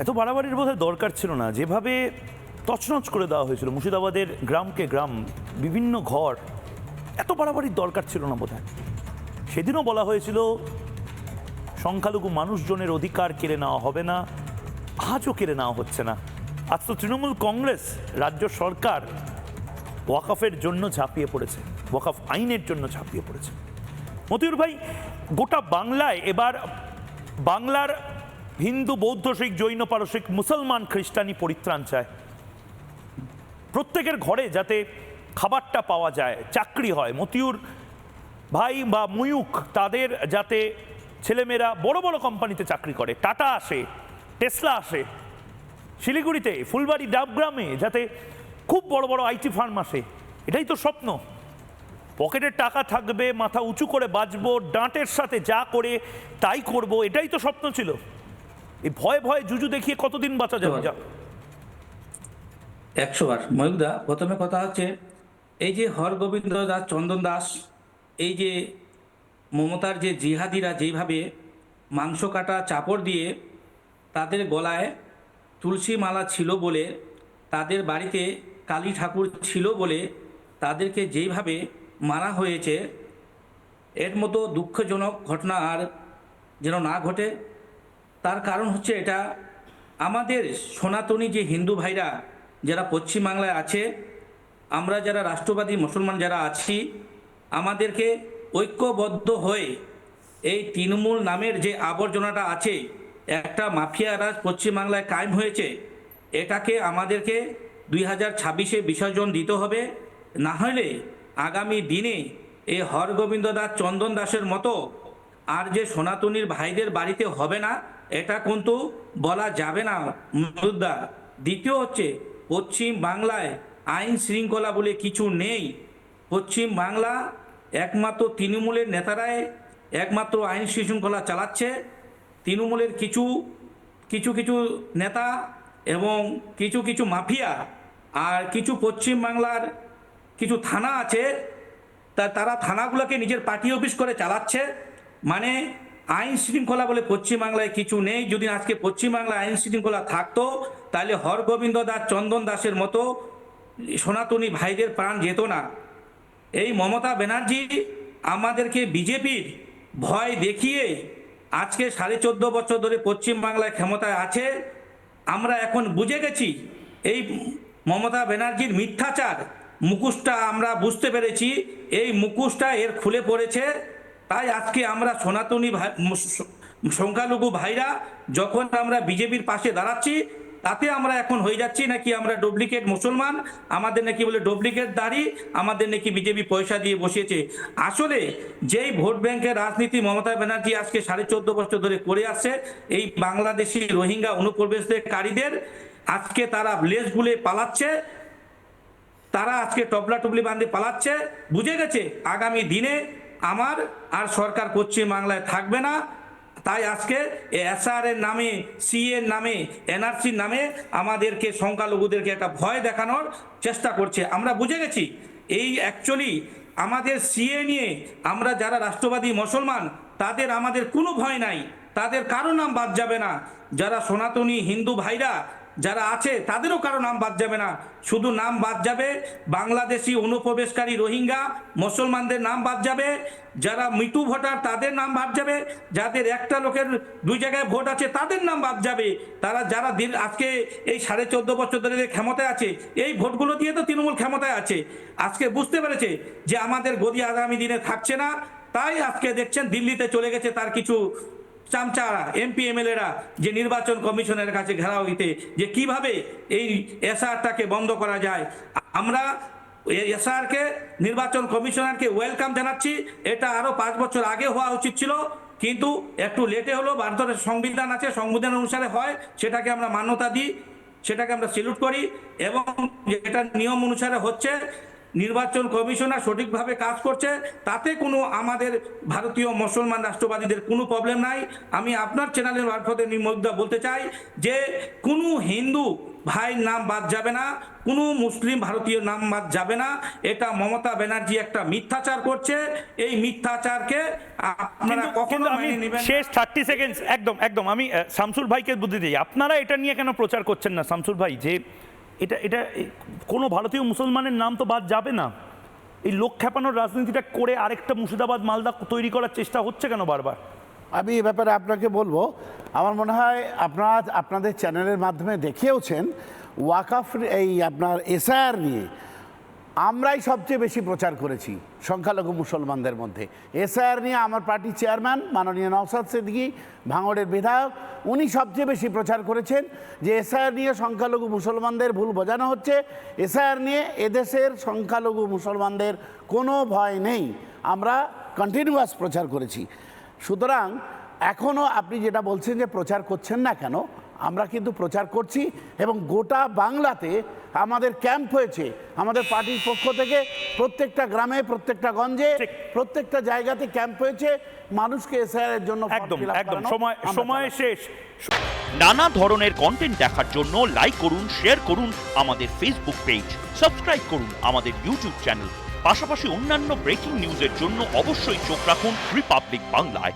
এত বাড়াবাড়ির বোধহয় দরকার ছিল না। যেভাবে তছনছ করে দেওয়া হয়েছিল, মুর্শিদাবাদের গ্রামকে গ্রাম, বিভিন্ন ঘর, এত বাড়াবাড়ির দরকার ছিল না বোধহয়। সেদিনও বলা হয়েছিল, সংখ্যালঘু মানুষজনের অধিকার কেড়ে নেওয়া হবে না, আজও কেড়ে নেওয়া হচ্ছে না। আজ তো তৃণমূল কংগ্রেস, রাজ্য সরকার ওয়াকফের জন্য ঝাঁপিয়ে পড়েছে, ওয়াকফ আইনের জন্য ঝাঁপিয়ে পড়েছে। মতিউর ভাই, গোটা বাংলায় এবার বাংলার হিন্দু, বৌদ্ধ, শিখ, জৈন পারসিক মুসলমান, খ্রিস্টানি পরিত্রাণ চায়। প্রত্যেকের ঘরে যাতে খাবারটা পাওয়া যায়, চাকরি হয়। মতিউর ভাই বা ময়ূক তাদের যাতে ছেলেমেয়েরা বড় বড় কোম্পানিতে চাকরি করে। টাটা আসে, টেসলা আসে। শিলিগুড়িতে, ফুলবাড়ি, ডাবগ্রামে যাতে খুব বড় বড় আইটি ফার্ম আসে। এটাই তো স্বপ্ন। পকেটের টাকা থাকবে, মাথা উঁচু করে বাঁচবো ডাঁটের সাথে যা করে তাই করব, এটাই তো স্বপ্ন ছিল। এই ভয় ভয় জুজু দেখিয়ে কতদিন বাঁচা যাবে? একশো বার। ময়ূকদা, প্রথমে কথা হচ্ছে, এই যে হরগোবিন্দ দাস, চন্দন দাস, এই যে মমতার যে জিহাদিরা যেইভাবে মাংস কাটা চাপড় দিয়ে তাদের গলায় তুলসী মালা ছিল বলে, তাদের বাড়িতে কালী ঠাকুর ছিল বলে তাদেরকে যেইভাবে মারা হয়েছে, এর মতো দুঃখজনক ঘটনা আর যেন না ঘটে। তার কারণ হচ্ছে এটা। আমাদের সনাতনী যে হিন্দু ভাইরা যারা পশ্চিমবাংলায় আছে, আমরা যারা রাষ্ট্রবাদী মুসলমান যারা আছি, আমাদেরকে ঐক্যবদ্ধ হয়ে এই তৃণমূল নামের যে আবর্জনাটা আছে, একটা মাফিয়া রাজ পশ্চিমবাংলায় কায়েম হয়েছে, এটাকে আমাদেরকে দুই হাজার ছাব্বিশে বিসর্জন দিতে হবে। না হলে আগামী দিনে এই হরগোবিন্দ দাস চন্দন দাসের মতো আর যে সনাতনীর ভাইদের বাড়িতে হবে না এটা কিন্তু বলা যাবে না মুদ্রা দ্বিতীয় হচ্ছে পশ্চিম বাংলায় আইন শৃঙ্খলা বলে কিছু নেই। পশ্চিম বাংলা একমাত্র তৃণমূলের নেতারাই একমাত্র আইন শৃঙ্খলা চালাচ্ছে। তৃণমূলের কিছু কিছু কিছু নেতা এবং কিছু কিছু মাফিয়া আর কিছু পশ্চিম বাংলার কিছু থানা আছে। তা, তারা থানাগুলোকে নিজের পার্টি অফিস করে চালাচ্ছে। মানে আইন শৃঙ্খলা বলে পশ্চিমবাংলায় কিছু নেই। যদি আজকে পশ্চিমবাংলায় আইন শৃঙ্খলা থাকতো, তাহলে হরগোবিন্দ দাস, চন্দন দাসের মতো সনাতনী ভাইদের প্রাণ যেত না। এই মমতা ব্যানার্জি আমাদেরকে বিজেপির ভয় দেখিয়ে আজকে সাড়ে চোদ্দ বছর ধরে পশ্চিমবাংলায় ক্ষমতায় আছে। আমরা এখন বুঝে গেছি, এই মমতা ব্যানার্জির মিথ্যাচার, মুখোশটা আমরা বুঝতে পেরেছি। এই মুখোশটা এর খুলে পড়েছে। তাই আজকে আমরা সনাতনী ভাই সংখ্যালঘু ভাইরা যখন আমরা বিজেপির পাশে দাঁড়াচ্ছি, তাতে আমরা এখন হয়ে যাচ্ছি নাকি আমরা ডুপ্লিকেট মুসলমান? আমাদের নাকি বলে ডুপ্লিকেট দাড়ি, আমাদের নাকি বিজেপি পয়সা দিয়ে বসিয়েছে। আসলে যেই ভোট ব্যাংকের রাজনীতি মমতা ব্যানার্জি আজকে সাড়ে চোদ্দ বছর ধরে করে আসছে, এই বাংলাদেশি রোহিঙ্গা অনুপ্রবেশকারীদের আজকে তারা লেজ গুলে পালাচ্ছে, তারা আজকে টপলা টুবলি বান্ধে পালাচ্ছে। বুঝে গেছে, আগামী দিনে আমার আর সরকার পশ্চিম বাংলায় থাকবে না। তাই আজকে এসআর এর নামে সি এর নামে এনআরসির নামে আমাদেরকে সংখ্যালঘুদেরকে একটা ভয় দেখানোর চেষ্টা করছে। আমরা বুঝে গেছি, এই অ্যাকচুয়ালি আমাদের সিএ নিয়ে আমরা যারা রাষ্ট্রবাদী মুসলমান, তাদের আমাদের কোনো ভয় নাই। তাদের কারও নাম বাদ যাবে না। যারা সনাতনী হিন্দু ভাইরা যারা আছে, তাদেরও কারও নাম বাদ যাবে না। শুধু নাম বাদ যাবে, বাংলাদেশি অনুপ্রবেশকারী রোহিঙ্গা, মুসলমানদের নাম বাদ যাবে, যারা মৃত্যু ভোটার, তাদের নাম বাদ যাবে, যাদের একটা লোকের দুই জায়গায় ভোট আছে, তাদের নাম বাদ যাবে। তারা যারা দিন, আজকে এই সাড়ে চোদ্দ বছর ধরে যে ক্ষমতায় আছে, এই ভোটগুলো দিয়ে তো তৃণমূল ক্ষমতায় আছে। আজকে বুঝতে পেরেছে যে আমাদের গদি আগামী দিনে থাকছে না, তাই আজকে দেখছেন দিল্লিতে চলে গেছে তার কিছু চামচারা এমপি, এমএলএরা যে নির্বাচন কমিশনের কাছে ঘেরাও হইতে যে কীভাবে এই এসআরটাকে বন্ধ করা যায়। আমরা এসআরকে, নির্বাচন কমিশনারকে ওয়েলকাম জানাচ্ছি। এটা আরও পাঁচ বছর আগে হওয়া উচিত ছিল, কিন্তু একটু লেটে হলো, ভারতের সংবিধান আছে, সংবিধান অনুসারে হয়, সেটাকে আমরা মান্যতা দিই, সেটাকে আমরা সেলুট করি, এবং যেটা নিয়ম অনুসারে হচ্ছে নির্বাচন কমিশনার সঠিকভাবে কাজ করছে তাতে কোনো আমাদের ভারতীয় মুসলমান রাষ্ট্রবাদীদের কোনো প্রবলেম নাই। আমি আপনার চ্যানেলের মারফতে নির্মুগ্ধা বলতে চাই যে কোনো হিন্দু ভাইয়ের নাম বাদ যাবে না কোনো মুসলিম ভারতীয় নাম বাদ যাবে না। এটা মমতা ব্যানার্জি একটা মিথ্যাচার করছে। এই মিথ্যাচারকে আপনারা কখনো মেনে নেবেন। শেষ থার্টি সেকেন্ডস একদম একদম। আমি শামসুল ভাইকে বুদ্ধি দিই। আপনারা এটা নিয়ে কেন প্রচার করছেন না শামসুল ভাই? যে এটা এটা কোনো ভারতীয় মুসলমানের নাম তো বাদ যাবে না। এই লোক খেপানোর রাজনীতিটা করে আরেকটা মুর্শিদাবাদ মালদা তৈরি করার চেষ্টা হচ্ছে কেন বারবার? আমি এ ব্যাপারে আপনাকে বলব, আমার মনে হয় আপনারা, আপনাদের চ্যানেলের মাধ্যমে দেখিয়েওছেন ওয়াকাফ এই আপনার এসআইআর নিয়ে। আমরাই সবচেয়ে বেশি প্রচার করেছি সংখ্যালঘু মুসলমানদের মধ্যে। এসআইআর নিয়ে আমার পার্টির চেয়ারম্যান মাননীয় নওসাদ সিদ্দিকী, ভাঙড়ের বিধায়ক, উনি সবচেয়ে বেশি প্রচার করেছেন যে এসআইআর নিয়ে সংখ্যালঘু মুসলমানদের ভুল বোঝানো হচ্ছে। এসআইআর নিয়ে এদেশের সংখ্যালঘু মুসলমানদের কোনো ভয় নেই। আমরা কন্টিনিউয়াস প্রচার করেছি। সুতরাং এখনও আপনি যেটা বলছেন যে প্রচার করছেন না কেন আমরা কিন্তু প্রচার করছি এবং গোটা বাংলাতে আমাদের ক্যাম্প হয়েছে। আমাদের পার্টির পক্ষ থেকে প্রত্যেকটা গ্রামে প্রত্যেকটা গঞ্জে প্রত্যেকটা জায়গাতে ক্যাম্প হয়েছে। মানুষকে এসআইআর এর জন্য একদম একদম। সময় সময় শেষ। নানা ধরনের কন্টেন্ট দেখার জন্য লাইক করুন শেয়ার করুন আমাদের ফেসবুক পেজ সাবস্ক্রাইব করুন আমাদের ইউটিউব চ্যানেল পাশাপাশি অন্যান্য ব্রেকিং নিউজের জন্য অবশ্যই চোখ রাখুন রিপাবলিক বাংলায়